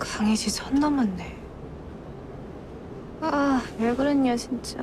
강희지 선 넘었네. 아, 왜 그랬냐, 진짜.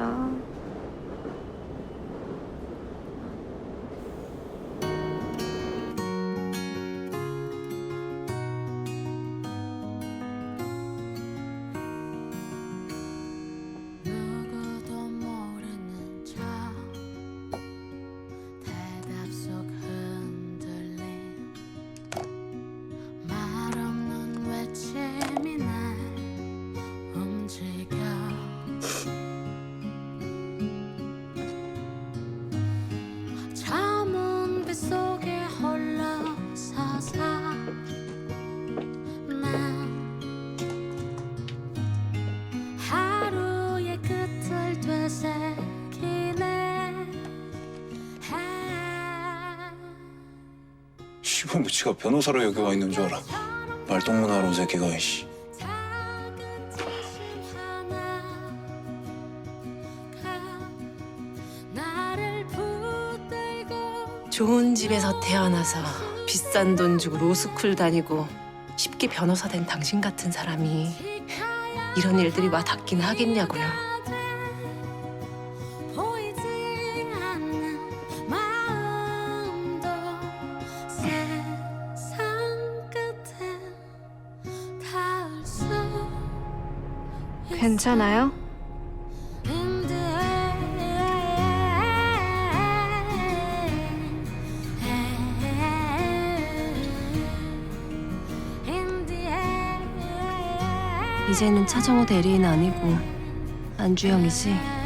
씨발 뭐 지가 변호사로 여기 와 있는 줄 알아. 말동무나 온 새끼가 붙들고 좋은 집에서 태어나서 비싼 돈 주고 로스쿨 다니고 쉽게 변호사 된 당신 같은 사람이 이런 일들이 와 닿긴 하겠냐고요. 괜찮아요? 이제는 차정호 대리인 아니고 안주영이지.